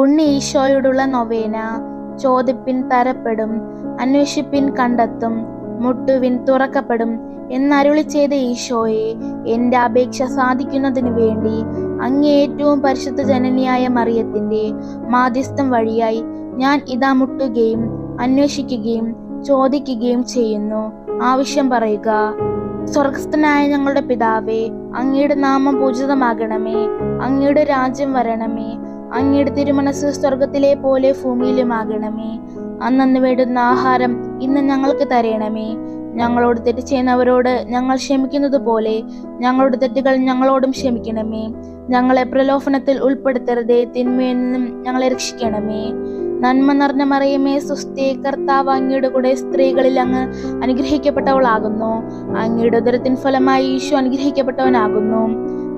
ഉണ്ണി ഈശോയോടുള്ള നൊവേന ചോദിപ്പിൻ തരപ്പെടും അന്വേഷിപ്പിൻ കണ്ടെത്തും മുട്ടുവിൻ തുറക്കപ്പെടും എന്നരുളി ചെയ്ത ഈശോയെ എന്റെ അപേക്ഷ സാധിക്കുന്നതിനു വേണ്ടി അങ്ങേ ഏറ്റവും പരിശുദ്ധ ജനനിയായ മറിയത്തിന്റെ മാധ്യസ്ഥം വഴിയായി ഞാൻ ഇതാ മുട്ടുകയും അന്വേഷിക്കുകയും ചോദിക്കുകയും ചെയ്യുന്നു. ആവശ്യം പറയുക സ്വർഗസ്ഥനായ ഞങ്ങളുടെ പിതാവേ അങ്ങയുടെ നാമം പൂജിതമാകണമേ അങ്ങയുടെ രാജ്യം വരണമേ അങ്ങയുടെ തിരുമനസ് സ്വർഗത്തിലെ പോലെ ഭൂമിയിലുമാകണമേ. അന്നന്ന് വേണ്ടുന്ന ആഹാരം ഇന്ന് ഞങ്ങൾക്ക് തരയണമേ ഞങ്ങളോട് തെറ്റ് ചെയ്യുന്നവരോട് ഞങ്ങൾ ക്ഷമിക്കുന്നത് പോലെ ഞങ്ങളുടെ തെറ്റുകൾ ഞങ്ങളോടും ക്ഷമിക്കണമേ. ഞങ്ങളെ പ്രലോഭനത്തിൽ ഉൾപ്പെടുത്തരുതേ തിന്മയിൽ നിന്നും ഞങ്ങളെ രക്ഷിക്കണമേ. നന്മ നിറഞ്ഞ മറിയമേ സുസ്ഥി കർത്താവ് അങ്ങയുടെ കൂടെ സ്ത്രീകളിൽ അങ്ങ് അനുഗ്രഹിക്കപ്പെട്ടവളാകുന്നു. അങ്ങയുടെ ഉദരത്തിൻ ഫലമായി ഈശോ അനുഗ്രഹിക്കപ്പെട്ടവനാകുന്നു.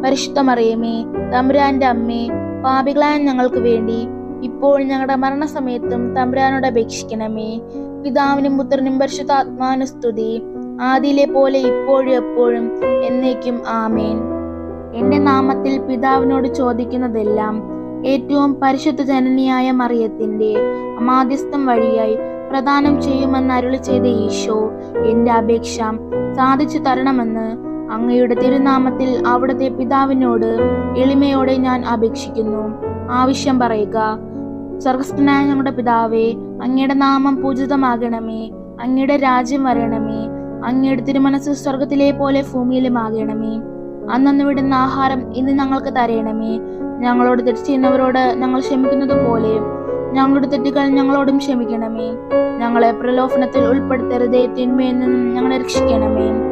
പരിശുദ്ധ മറിയമേ തമ്പുരാന്റെ അമ്മേ പാപികളായ ഞങ്ങൾക്ക് വേണ്ടി ഇപ്പോൾ ഞങ്ങളുടെ മരണസമയത്തും തമ്പുരാനോട് അപേക്ഷിക്കണമേ. പിതാവിനും പുത്രനും പരിശുദ്ധാത്മാനുസ്തുതി ആദിയിലെ പോലെ ഇപ്പോഴും എപ്പോഴും എന്നേക്കും ആമേൻ. എന്റെ നാമത്തിൽ പിതാവിനോട് ചോദിക്കുന്നതെല്ലാം ഏറ്റവും പരിശുദ്ധ ജനനിയായ മറിയത്തിന്റെ അമാധ്യസ്ഥം വഴിയായി പ്രദാനം ചെയ്യുമെന്ന് അരുളി ചെയ്ത ഈശോ എന്റെ അപേക്ഷ സാധിച്ചു തരണമെന്ന് അങ്ങയുടെ തിരുനാമത്തിൽ അവിടുത്തെ പിതാവിനോട് എളിമയോടെ ഞാൻ അപേക്ഷിക്കുന്നു. ആവശ്യം പറയുക സ്വർഗസ്ഥനായ ഞങ്ങളുടെ പിതാവേ അങ്ങയുടെ നാമം പൂജിതമാകണമേ അങ്ങയുടെ രാജ്യം വരണമേ അങ്ങയുടെ തിരുമനസ് സ്വർഗത്തിലെ പോലെ ഭൂമിയിലും ആകണമേ. അന്നന്ന് വിടുന്ന ആഹാരം ഇന്ന് ഞങ്ങൾക്ക് തരയണമേ ഞങ്ങളോട് തെറ്റ് ചെയ്യുന്നവരോട് ഞങ്ങൾ ക്ഷമിക്കുന്നത് പോലെ ഞങ്ങളുടെ തെറ്റുകൾ ഞങ്ങളോടും ക്ഷമിക്കണമേ. ഞങ്ങളെ പ്രലോഭനത്തിൽ ഉൾപ്പെടുത്തരുതേ തിന്മയിൽ നിന്നും ഞങ്ങളെ രക്ഷിക്കണമേ.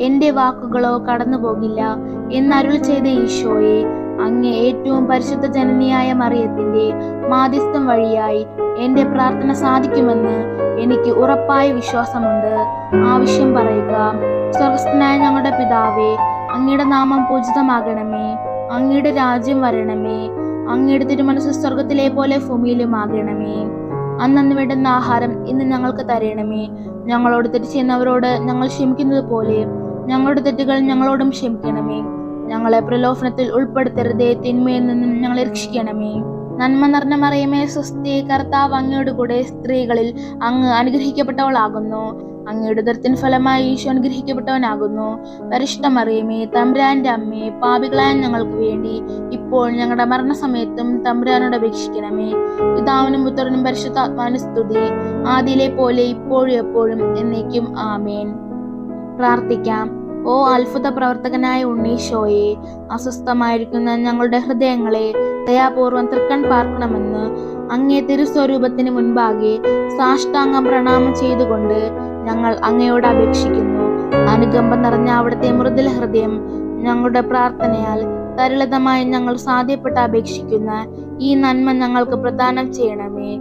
എന്റെ വാക്കുകളോ കടന്നു പോകില്ല എന്നരുൾ ചെയ്ത ഈശോയെ അങ്ങ് ഏറ്റവും പരിശുദ്ധ ജനനിയായ മറിയത്തിന്റെ മാധ്യസ്ഥം വഴിയായി എന്റെ പ്രാർത്ഥന സാധിക്കുമെന്ന് എനിക്ക് ഉറപ്പായ വിശ്വാസമുണ്ട്. ആവശ്യം പറയുക സ്വർഗസ്ഥനായ ഞങ്ങളുടെ പിതാവേ അങ്ങയുടെ നാമം പൂജിതമാകണമേ അങ്ങയുടെ രാജ്യം വരണമേ അങ്ങയുടെ തിരുമനസ് സ്വർഗത്തിലെ പോലെ ഭൂമിയിലുമാകണമേ. അന്നന്ന് വേണ്ടുന്ന ആഹാരം ഇന്ന് ഞങ്ങൾക്ക് തരണമേ. ഞങ്ങളോട് തിരിച്ചെന്നവരോട് ഞങ്ങൾ ക്ഷമിക്കുന്നത് പോലെ ഞങ്ങളുടെ തെറ്റുകൾ ഞങ്ങളോടും ക്ഷമിക്കണമേ. ഞങ്ങളെ പ്രലോഭനത്തിൽ ഉൾപ്പെടുത്തരുതേ തിന്മയിൽ നിന്നും ഞങ്ങളെ രക്ഷിക്കണമേ. നന്മ നിറഞ്ഞ മറിയമേ സ്വസ്തി കർത്താവ് അങ്ങയുടെ കൂടെ സ്ത്രീകളിൽ അങ്ങ് അനുഗ്രഹിക്കപ്പെട്ടവളാകുന്നു. അങ്ങയുടെ ദൃത്തിന് ഫലമായി ഈശോ അനുഗ്രഹിക്കപ്പെട്ടവനാകുന്നു. പരിശുദ്ധ മറിയമേ തമ്പുരാന്റെ അമ്മേ പാപികളായ ഞങ്ങൾക്ക് വേണ്ടി ഇപ്പോൾ ഞങ്ങളുടെ മരണസമയത്തും തമ്പുരാനോട് അപേക്ഷിക്കണമേ. പിതാവിനും പുത്രനും പരിശുദ്ധാത്മാവിന് സ്തുതി. ആദിയിലെ പോലെ ഇപ്പോഴും എപ്പോഴും എന്നേക്കും ആമേൻ. പ്രാർത്ഥിക്കാം. ഓ അത്ഭുത പ്രവർത്തകനായ ഉണ്ണീശോയെ അസ്വസ്ഥമായിരിക്കുന്ന ഞങ്ങളുടെ ഹൃദയങ്ങളെ ദയാപൂർവം തൃക്കൺ പാർക്കണമെന്ന് അങ്ങേ തിരുസ്വരൂപത്തിന് മുൻപാകെ സാഷ്ടാംഗം പ്രണാമം ചെയ്തുകൊണ്ട് ഞങ്ങൾ അങ്ങയോട് അപേക്ഷിക്കുന്നു. അനുകമ്പ നിറഞ്ഞ അവിടുത്തെ മൃദുല ഹൃദയം ഞങ്ങളുടെ പ്രാർത്ഥനയാൽ തരളിതമായി ഞങ്ങൾ സാധ്യപ്പെട്ട് അപേക്ഷിക്കുന്ന ഈ നന്മ ഞങ്ങൾക്ക് പ്രദാനം ചെയ്യണമേ.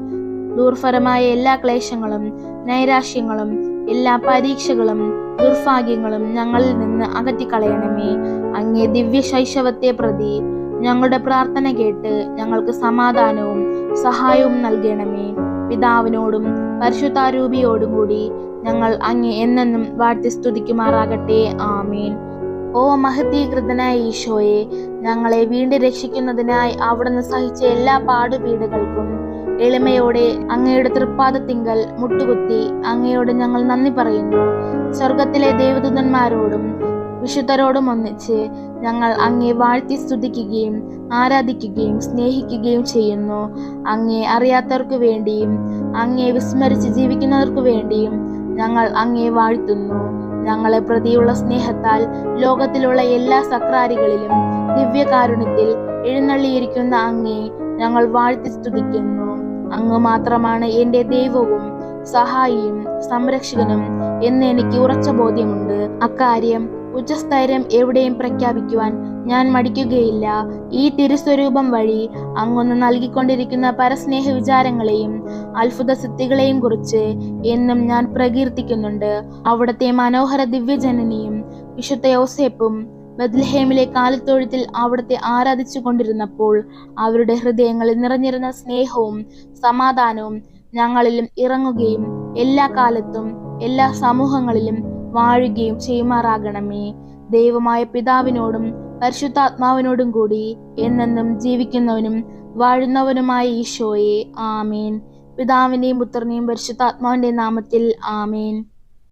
ദൂർഫരമായ എല്ലാ ക്ലേശങ്ങളും നൈരാശ്യങ്ങളും എല്ലാ പരീക്ഷകളും ദുർഭാഗ്യങ്ങളും ഞങ്ങളിൽ നിന്ന് അകറ്റിക്കളയണമേ. അങ്ങേ ദിവ്യ ശൈശവത്തെ പ്രതി ഞങ്ങളുടെ പ്രാർത്ഥന കേട്ട് ഞങ്ങൾക്ക് സമാധാനവും സഹായവും നൽകണമേ. പിതാവിനോടും പരിശുദ്ധാരൂപിയോടും കൂടി ഞങ്ങൾ അങ്ങേ എന്നെന്നും വാഴ്ത്തി സ്തുതിക്കുമാറാകട്ടെ. ആമീൻ. ഓ മഹതീകൃതനായ ഈശോയെ ഞങ്ങളെ വീണ്ടും രക്ഷിക്കുന്നതിനായി അവിടുന്ന് സഹിച്ച എല്ലാ പാടുപീടുകൾക്കും എളിമയോടെ അങ്ങയുടെ തൃപ്പാദത്തിങ്കൽ മുട്ടുകുത്തി അങ്ങയോട് ഞങ്ങൾ നന്ദി പറയുന്നു. സ്വർഗത്തിലെ ദേവദൂതന്മാരോടും വിശുദ്ധരോടും ഒന്നിച്ച് ഞങ്ങൾ അങ്ങേ വാഴ്ത്തി സ്തുതിക്കുകയും ആരാധിക്കുകയും സ്നേഹിക്കുകയും ചെയ്യുന്നു. അങ്ങേ അറിയാത്തവർക്ക് വേണ്ടിയും അങ്ങേ വിസ്മരിച്ച് ജീവിക്കുന്നവർക്ക് വേണ്ടിയും ഞങ്ങൾ അങ്ങേ വാഴ്ത്തുന്നു. ഞങ്ങളെ പ്രതിയുള്ള സ്നേഹത്താൽ ലോകത്തിലുള്ള എല്ലാ സക്രാരികളിലും ദിവ്യകാരുണ്യത്തിൽ എഴുന്നള്ളിയിരിക്കുന്ന അങ്ങേ ഞങ്ങൾ വാഴ്ത്തി സ്തുതിക്കുന്നു. അങ്ങ് മാത്രമാണ് എന്റെ ദൈവവും സഹായിയും സംരക്ഷകനും എന്ന് എനിക്ക് ഉറച്ച ബോധ്യമുണ്ട്. അക്കാര്യം ഉച്ചസ്ഥൈര്യം എവിടെയും പ്രഖ്യാപിക്കുവാൻ ഞാൻ മടിക്കുകയില്ല. ഈ തിരുസ്വരൂപം വഴി അങ്ങൊന്ന് നൽകിക്കൊണ്ടിരിക്കുന്ന പരസ്നേഹ വിചാരങ്ങളെയും അത്ഭുത സിദ്ധികളെയും കുറിച്ച് എന്നും ഞാൻ പ്രകീർത്തിക്കുന്നുണ്ട്. അവിടുത്തെ മനോഹര ദിവ്യജനനിയും വിശുദ്ധ യോസേപ്പും ബദ്ലഹേമിലെ കാലിത്തൊഴുത്തിൽ അവിടുത്തെ ആരാധിച്ചു കൊണ്ടിരുന്നപ്പോൾ അവരുടെ ഹൃദയങ്ങളിൽ നിറഞ്ഞിരുന്ന സ്നേഹവും സമാധാനവും ഞങ്ങളിലും ഇറങ്ങുകയും എല്ലാ കാലത്തും എല്ലാ സമൂഹങ്ങളിലും വാഴുകയും ചെയ്യുമാറാകണമേ. ദൈവമായ പിതാവിനോടും പരിശുദ്ധാത്മാവിനോടും കൂടി എന്നെന്നും ജീവിക്കുന്നവനും വാഴുന്നവനുമായ ഈശോയെ. ആമേൻ. പിതാവിന്റെയും പുത്രനെയും പരിശുദ്ധാത്മാവിന്റെ നാമത്തിൽ ആമേൻ.